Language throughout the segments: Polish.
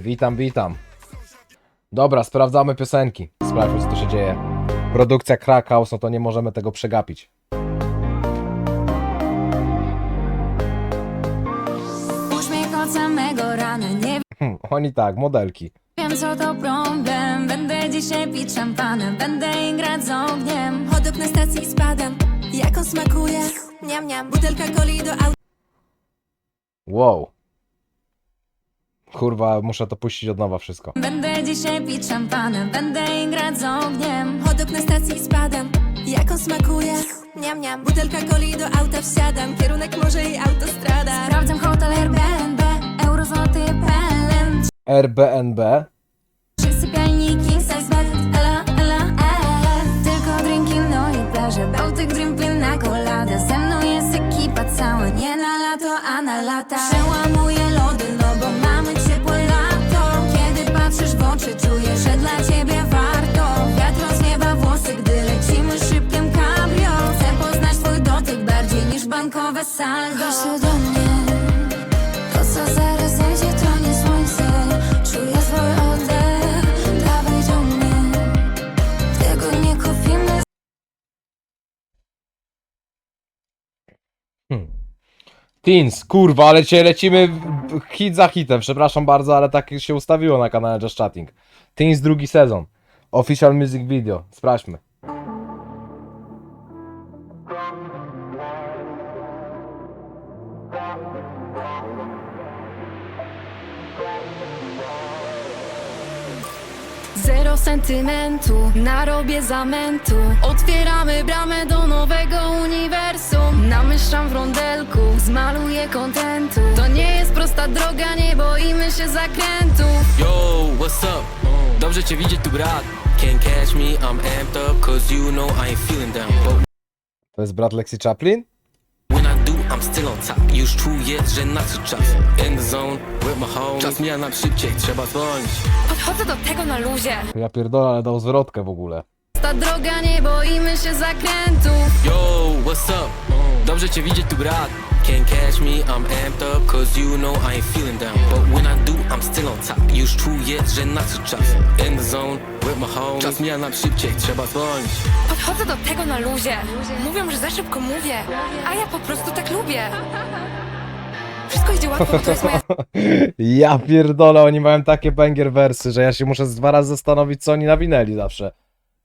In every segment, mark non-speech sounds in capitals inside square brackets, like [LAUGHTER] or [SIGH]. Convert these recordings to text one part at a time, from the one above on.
Witam, witam. Dobra, sprawdzamy piosenki. Sprawdźmy, co tu się dzieje. Produkcja Krakaus, no to nie możemy tego przegapić. Uśmiech od samego rana, nie Hm, oni tak, modelki. wiem co to problem Będę dzisiaj pić szampanem, będę grać z ogniem Chodok na stacji spadam, jak on smakuje Niam, niam, butelka coli do auta Wow. Kurwa, muszę to puścić od nowa wszystko. Będę dzisiaj pić szampanem, będę grać z ogniem. Chodok na stacji spadam, jak on smakuje? Niam, niam, butelka coli do auta wsiadam Kierunek morze i autostrada. Sprawdzam hotel Airbnb, euro złoty PLN RBNB. Saldo do mnie to co zaraz zejdzie to nie słońce Czuję swój oddech Dawaj do mnie Tego nie kupimy Teens, kurwa, ale dzisiaj lecimy hit za hitem. Przepraszam bardzo, ale tak się ustawiło na kanale Just Chatting. Teens drugi sezon. Official music video. Sprawdźmy. Zero sentymentu, narobię zamętu. Otwieramy bramę do nowego uniwersum. Namyślam w rondelku, zmaluję kontentu. To nie jest prosta droga, nie boimy się zakrętów Yo, what's up? Dobrze cię widzieć tu brat. Can't catch me, I'm amped up Cause you know I ain't feeling down To jest brat Lexi Chaplin? Już czuję, że nadszedł czas. In the zone, with my homies Czas mija nam szybciej, trzeba dzwonić. Podchodzę do tego na luzie. Ja pierdolę, ale dał zwrotkę w ogóle. Ta droga, nie boimy się zakrętów. Yo, what's up? Dobrze cię widzieć tu brat. Can't catch me, I'm amped up Cause you know I ain't feeling down. But when I do, I'm still on top. Już czuję, że nadszedł czas In the zone, with my homies. Czas mija nam szybciej, trzeba dzwonić. Podchodzę do tego na luzie. Mówią, że za szybko mówię A ja po prostu tak lubię. Wszystko idzie łatwo, bo to jest moja [LAUGHS] Ja pierdolę, oni mają takie banger wersy, że ja się muszę z dwa razy zastanowić, co oni nawinęli zawsze.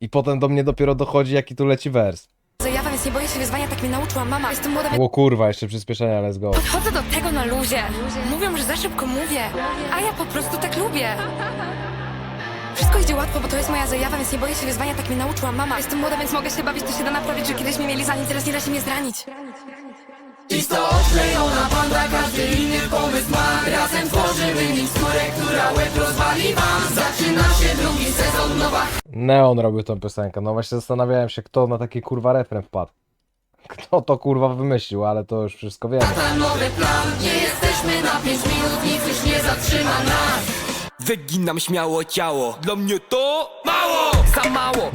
I potem do mnie dopiero dochodzi, jaki tu leci wers. zajawa, więc nie boję się wyzwania, tak mnie nauczyła mama. Jestem młoda, więc O kurwa, jeszcze przyspieszenia, let's go. podchodzę do tego na luzie. Mówią, że za szybko mówię A ja po prostu tak lubię. Wszystko idzie łatwo, bo to jest moja zajawa, więc nie boję się wyzwania, tak mnie nauczyła mama. Jestem młoda, więc mogę się bawić, to się da naprawić, że kiedyś mnie mieli za nic, teraz nie da się mnie zranić. Neon robił tą piosenkę, no właśnie zastanawiałem się, kto na taki kurwa refren wpadł. Kto to kurwa wymyślił, ale to już wszystko wiemy. Wyginam śmiało ciało. Dla mnie to mało. Za mało.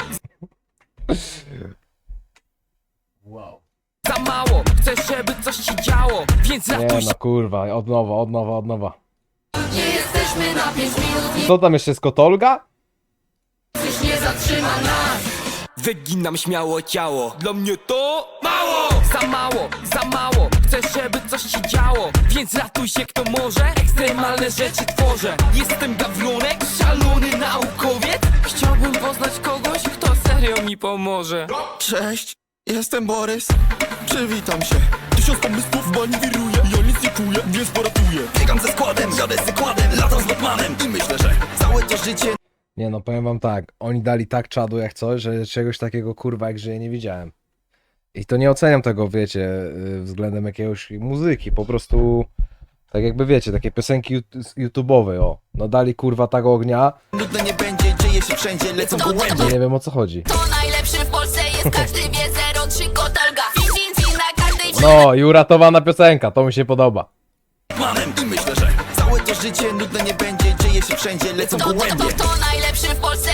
Za mało. Chcę, żeby coś się działo. Więc Nie ratuj no kurwa, od nowa, od nowa, od nowa. Co tam jeszcze jest Kotolga? Wyginam śmiało ciało. Dla mnie to mało. Za mało, za mało. Chcę, żeby coś się działo. Więc ratuj się kto może. Ekstremalne rzeczy tworzę. Jestem gawronek, szalony naukowiec. Chciałbym poznać kogoś, kto serio mi pomoże. Cześć, jestem Borys. Przywitam się. Tysiąc pomysłów, bo nie wiruję. Ja nic nie czuję, więc poratuję. Biegam ze składem, gadę z zakładem, latam z Batmanem i myślę, że całe to życie Nie no, powiem wam tak, oni dali tak czadu jak coś, że czegoś takiego kurwa jak żyje nie widziałem. I to nie oceniam tego, wiecie, y, względem jakiegoś muzyki, po prostu tak jakby wiecie, takie piosenki YouTube'owe, o. No dali kurwa tak ognia, nudne nie będzie, dzieje się wszędzie, lecą gołębie. nie wiem o co chodzi. To najlepszy w Polsce jest każdy wie 03 kotalga na każdej No i uratowana piosenka, to mi się podoba. Batmanem i myślę, że całe to życie nudne nie będzie, dzieje się wszędzie, lecą to, to, gołębie. to, to najlepszy w Polsce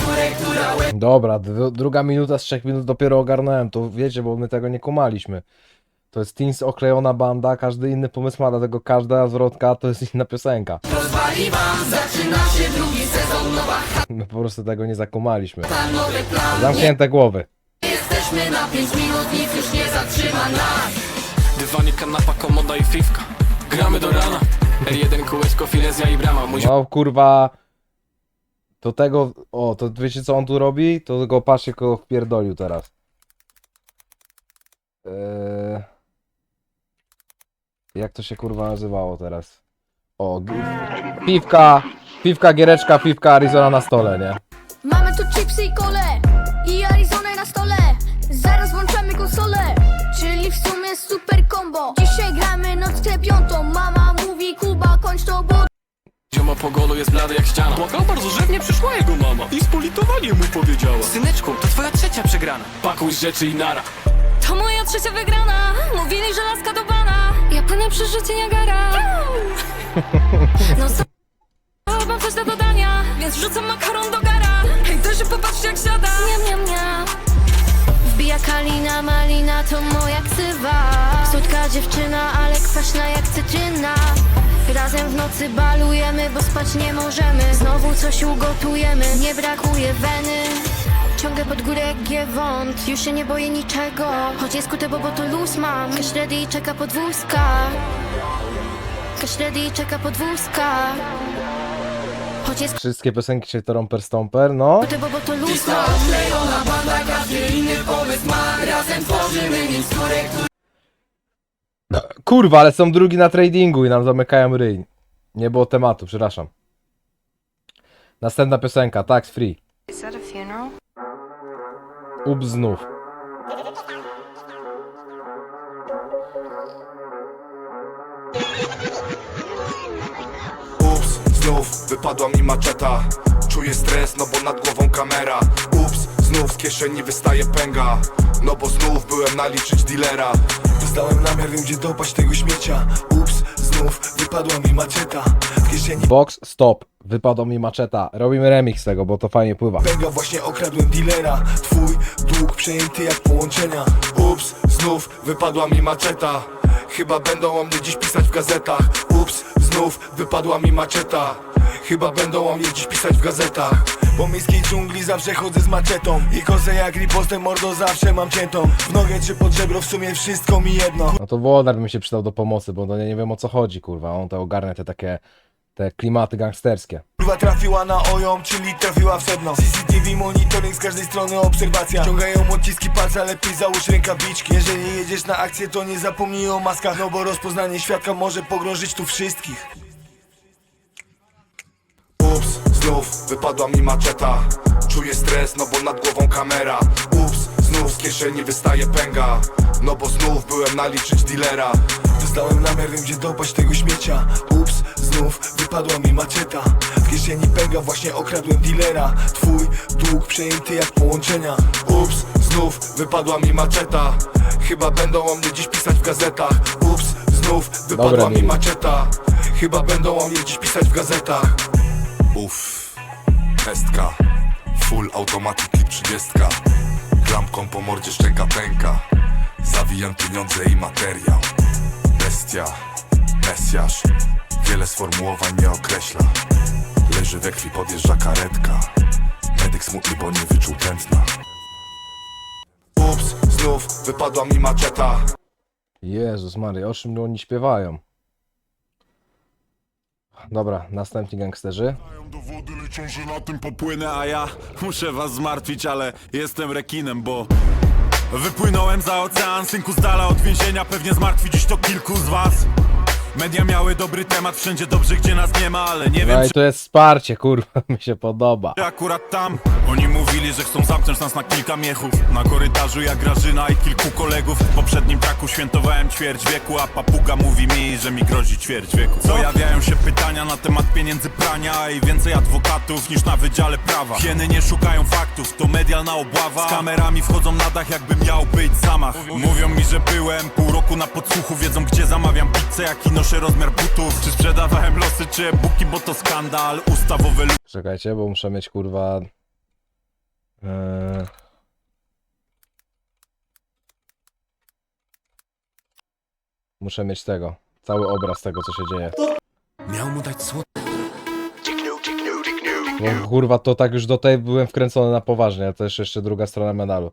która łe... Dobra, dru- druga minuta z trzech minut dopiero ogarnąłem, to wiecie, bo my tego nie kumaliśmy. To jest Teens oklejona banda, każdy inny pomysł ma, dlatego każda zwrotka to jest [LAUGHS] inna piosenka. Rozwali wam, zaczyna się drugi sezon Nowa My po prostu tego nie zakumaliśmy. chata, nowy plan Zamknięte głowy. Jesteśmy na 5 minut, nic już nie zatrzyma nas Dywanik, kanapa, komoda i fifka Gramy do rana R1, kółeczko, filezja i brama Mój No kurwa. To tego. O, to wiecie co on tu robi? To go patrzcie kogo wpierdolił teraz. Eee... Jak to się kurwa nazywało teraz? O, g- piwka, piwka, giereczka, piwka, Arizona na stole, nie? Mamy tu chipsy i kole i Arizona na stole Zaraz włączamy konsolę, czyli w sumie super combo Dzisiaj gramy nockę piątą, mama mówi Kuba kończ to bo zioma po golu jest blady jak ściana. Płakał bardzo, że nie przyszła jego mama I z politowaniem mu powiedziała. Syneczku, to twoja trzecia przegrana. Pakuj rzeczy i nara. To moja trzecia wygrana. Mówili, że laska do bana Ja płynę przez życie Niagara No co? Mam coś do dodania Więc wrzucam makaron do gara. Hej, też popatrzcie jak siada. Niam, niam, niam Wbija kalina, malina to moja ksywa. Słodka dziewczyna, ale kwaśna jak nocy balujemy, bo spać nie możemy. Znowu coś ugotujemy, nie brakuje weny. Ciągle pod górę jak giewont, już się nie boję niczego. Choć jest kute, bo, bo to luz mam. Cash ready i czeka podwózka. Cash ready i czeka podwózka. Choć jest Wszystkie piosenki się to Romper Stomper, no. kute, bo, bo to luz mam. Odklejona banda, każdy inny pomysł ma. Razem tworzymy miksturę, Kurwa, ale są drugi na tradingu i nam zamykają ryj. Nie było tematu, przepraszam. Następna piosenka, tax free. Ups znów. Ups, znów wypadła mi maczeta Czuję stres, no bo nad głową kamera Ups, znów z kieszeni wystaje pęga No bo znów byłem naliczyć dealera Zdałem namiar, wiem gdzie dopaść tego śmiecia Ups, znów wypadła mi maczeta. W kieszeni Box, stop. Wypadła mi maczeta. Robimy remix tego, bo to fajnie pływa. pęga, właśnie okradłem dealera. Twój dług przejęty jak połączenia. Ups, znów wypadła mi maczeta. Chyba będą o mnie dziś pisać w gazetach. Ups, znów wypadła mi maczeta. Chyba będą o mnie dziś pisać w gazetach Po miejskiej dżungli zawsze chodzę z maczetą. I kosę jak ripostę mordo zawsze mam ciętą. W nogę czy pod żebro w sumie wszystko mi jedno. No to Włodar mi się przydał do pomocy, bo no nie, nie wiem o co chodzi, kurwa. On to ogarnia te takie, te klimaty gangsterskie. Kurwa trafiła na oją, czyli trafiła w sedno. CCTV monitoring z każdej strony obserwacja. Ciągają odciski palca, lepiej załóż rękawiczki. Jeżeli jedziesz na akcję to nie zapomnij o maskach No bo rozpoznanie świadka może pogrążyć tu wszystkich znów wypadła mi maczeta. Czuję stres, no bo nad głową kamera. Ups, znów z kieszeni wystaje pęga. No bo znów byłem naliczyć dealera. Dostałem namiar, wiem gdzie dopaść tego śmiecia. Ups, znów wypadła mi maczeta W kieszeni pęga, właśnie okradłem dealera. Twój dług przejęty jak połączenia. Ups, znów wypadła mi maczeta. Chyba będą o mnie dziś pisać w gazetach. Ups, znów wypadła Dobra, mi Mili. maczeta. Chyba będą o mnie dziś pisać w gazetach. Uff, pestka Full automatic klip 30 Klamką po mordzie szczęka pęka. Zawijam pieniądze i materiał. Bestia, mesjasz. Wiele sformułowań nie określa. Leży we krwi, podjeżdża karetka. Medyk smutny, bo nie wyczuł tętna. Ups, znów wypadła mi maczeta. Jezus Maria, o czym oni śpiewają? Dobra, następni gangsterzy. Do wody liczą, że na tym popłynę, a ja muszę was zmartwić, ale jestem rekinem, bo Wypłynąłem za ocean, synku z dala od więzienia Pewnie zmartwi dziś to kilku z was Media miały dobry temat, wszędzie dobrze, gdzie nas nie ma Ale nie wiem, No i to jest wsparcie, kurwa, [LAUGHS] mi się podoba. czy akurat tam. Oni mówili, że chcą zamknąć nas na kilka miechów. Na korytarzu jak Grażyna i kilku kolegów. W poprzednim traku świętowałem ćwierć wieku A papuga mówi mi, że mi grozi ćwierć wieku. Pojawiają się pytania na temat pieniędzy prania I więcej adwokatów niż na wydziale prawa. Hieny nie szukają faktów, to medialna obława. Z kamerami wchodzą na dach jakby miał być zamach. Mówią mi, że byłem pół roku na podsłuchu Wiedzą gdzie zamawiam pizzę, jaki noszę rozmiar butów Czy sprzedawałem losy, czy e-booki, bo to skandal Ustawowe Czekajcie, bo muszę mieć kurwa. Eee... Muszę mieć tego. Cały obraz tego, co się dzieje. Miał mu dać słod... Bo kurwa, to tak już do tej byłem wkręcony na poważnie, to też jeszcze druga strona medalu.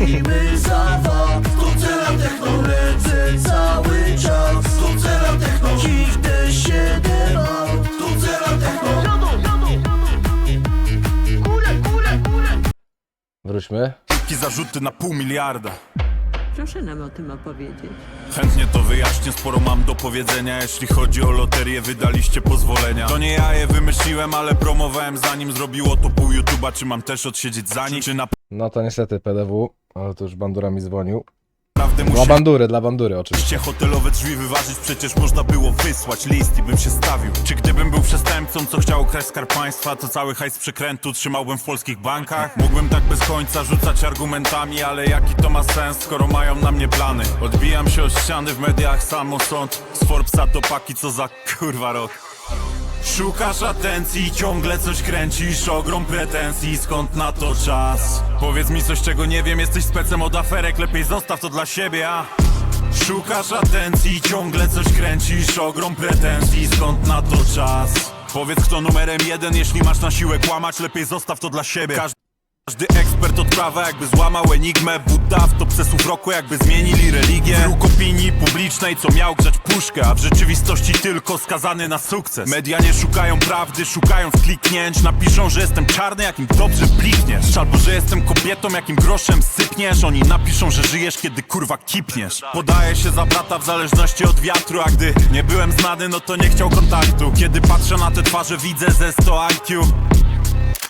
Siedzimy za wam, to cela techno Lecę cały czas, to cela techno Dziś D7 mam, to cela techno Wróćmy. Wielkie zarzuty na pół miliarda. Proszę nam o tym opowiedzieć. Chętnie to wyjaśnię, sporo mam do powiedzenia. Jeśli chodzi o loterię, wydaliście pozwolenia. To nie ja je wymyśliłem, ale promowałem zanim zrobiło to pół YouTube'a. Czy mam też odsiedzieć za nich? Czy No to niestety PDW, ale to już bandura mi dzwonił. Dla muszę bandury, dla bandury oczywiście. hotelowe drzwi wyważyć? Przecież można było wysłać list i bym się stawił Czy gdybym był przestępcą, co chciał kraść skarb państwa To cały hajs przekrętu trzymałbym w polskich bankach? Mógłbym tak bez końca rzucać argumentami Ale jaki to ma sens, skoro mają na mnie plany? Odbijam się od ściany w mediach, samosąd Z Forbesa do paki, co za kurwa rok Szukasz atencji, ciągle coś kręcisz Ogrom pretensji, skąd na to czas? Powiedz mi coś, czego nie wiem Jesteś specem od aferek, lepiej zostaw to dla siebie, a? Szukasz atencji, ciągle coś kręcisz Ogrom pretensji, skąd na to czas? Powiedz kto numerem jeden, jeśli masz na siłę kłamać Lepiej zostaw to dla siebie ekspert od prawa jakby złamał enigmę. Buddha w top sesów roku jakby zmienili religię. Wróg opinii publicznej co miał grzać puszkę A w rzeczywistości tylko skazany na sukces. Media nie szukają prawdy, szukają kliknięć. Napiszą, że jestem czarny, jakim dobrze blikniesz Albo, że jestem kobietą, jakim groszem sypniesz. Oni napiszą, że żyjesz, kiedy kurwa kipniesz. Podaję się za brata w zależności od wiatru. A gdy nie byłem znany, no to nie chciał kontaktu. Kiedy patrzę na te twarze, widzę ze 100 IQ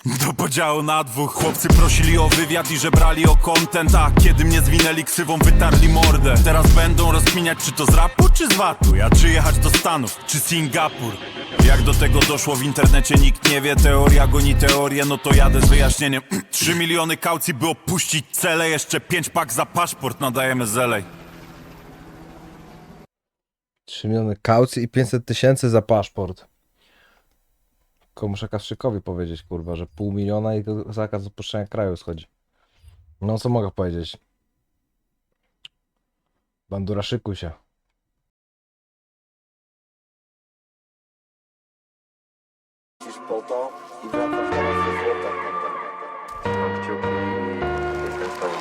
do podziału na dwóch Chłopcy prosili o wywiad i żebrali o content A kiedy mnie zwinęli ksywą wytarli mordę. Teraz będą rozkminiać czy to z rapu czy z watu Ja czy jechać do Stanów czy Singapur? Jak do tego doszło w internecie nikt nie wie. Teoria goni teorię no to jadę z wyjaśnieniem. [CLEARS THROAT] 3 miliony kaucji by opuścić cele Jeszcze 5 pak za paszport nadajemy zelej 3 miliony kaucji i 500 tysięcy za paszport. Tylko muszę Kaszykowi powiedzieć, kurwa, że pół miliona i zakaz opuszczenia kraju schodzi. No co mogę powiedzieć? Bandura, szykuj się. po to i wracasz teraz do złota. Mam kciuki i jestem z tobą.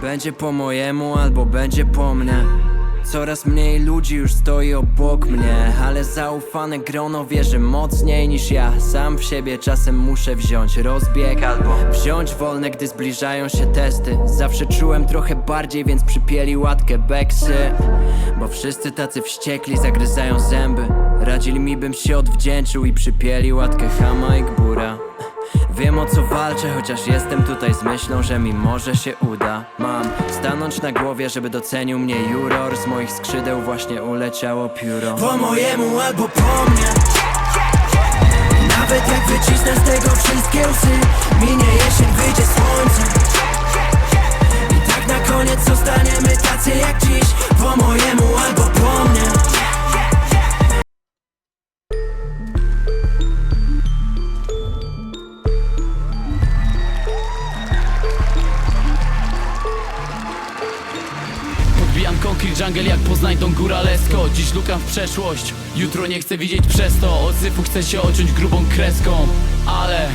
Będzie po mojemu albo będzie po mnie Coraz mniej ludzi już stoi obok mnie Ale zaufane grono wierzy mocniej niż ja. Sam w siebie czasem muszę wziąć rozbieg Albo wziąć wolne, gdy zbliżają się testy. Zawsze czułem trochę bardziej, więc przypieli łatkę beksy Bo wszyscy tacy wściekli zagryzają zęby. Radzili mi bym się odwdzięczył i przypieli łatkę Hama i Gbura Wiem o co walczę, chociaż jestem tutaj z myślą, że mi może się uda. Mam stanąć na głowie, żeby docenił mnie juror. Z moich skrzydeł właśnie uleciało pióro. Po mojemu albo po mnie przeszłość, jutro nie chcę widzieć przez to. Od syfu chcę się ociąć grubą kreską. Ale...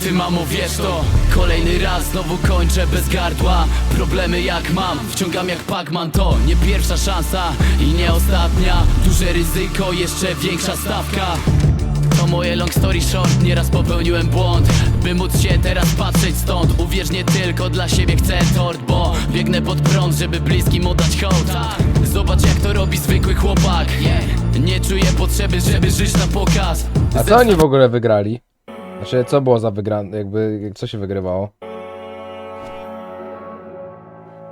Ty mamo wiesz to. Kolejny raz znowu kończę bez gardła. Problemy jak mam, wciągam jak Pac-Man. To nie pierwsza szansa i nie ostatnia. Duże ryzyko, jeszcze większa stawka To moje long story short, nieraz popełniłem błąd By móc się teraz patrzeć stąd Uwierz nie tylko dla siebie chcę tort Bo biegnę pod prąd, żeby bliskim oddać hołd Zobacz jak to robi zwykły chłopak Nie czuję potrzeby, żeby żyć na pokaz A co oni w ogóle wygrali? Znaczy, co było za wygrane, jakby, co się wygrywało?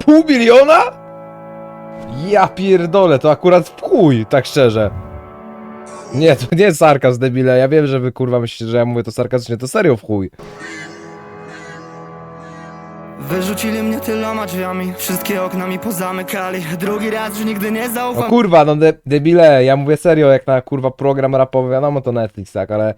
Pół miliona? Ja pierdolę, to akurat w chuj, tak szczerze. Nie, to nie jest sarkazm, debile, ja wiem, że wy kurwa myślicie, że ja mówię to sarkastycznie, to serio w chuj. Wyrzucili mnie tyloma drzwiami. Wszystkie okna mi pozamykali. Drugi raz już nigdy nie No zaufam. kurwa, no de debile, ja mówię serio, jak na kurwa program rapowy, wiadomo to Netflix, tak, ale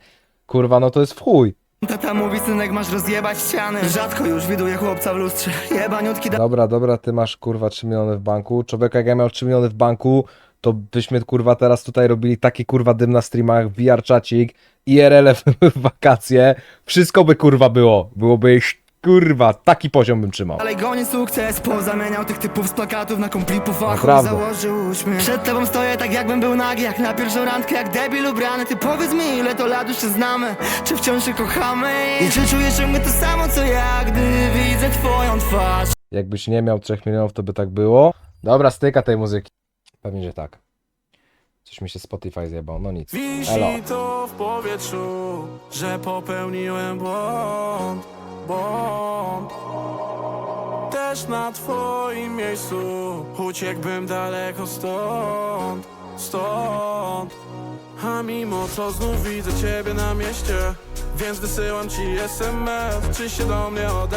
kurwa, no to jest w chuj. Tata mówi synek masz rozjebać ściany. Rzadko już widuję chłopca w lustrze. Jebaniutki Dobra, dobra, ty masz kurwa 3 miliony w banku. Człowiek jak ja miał 3 miliony w banku, to byśmy kurwa teraz tutaj robili taki kurwa dym na streamach, VR czacik, IRL [LAUGHS] w wakacje. Wszystko by kurwa było. Byłoby kurwa, taki poziom bym trzymał. Dalej goni sukces Pozamieniał tych typów z plakatów na fachu Naprawdę. Założył uśmiech Przed tobą stoję tak jakbym był nagi Jak na pierwszą randkę jak debil ubrany Ty powiedz mi ile to lat już się znamy Czy wciąż się kochamy I czy czujesz ciągle to samo co ja Gdy widzę twoją twarz Jakbyś nie miał 3 milionów, to by tak było. Dobra, styka tej muzyki. Pewnie, że tak. Coś mi się Spotify zjebał, no nic. Elo. Wisi to w powietrzu, że popełniłem błąd, błąd. Też na twoim miejscu uciekłbym daleko stąd, stąd. A mimo to znów widzę ciebie na mieście, więc wysyłam ci SMS, czy się do mnie odezwiesz.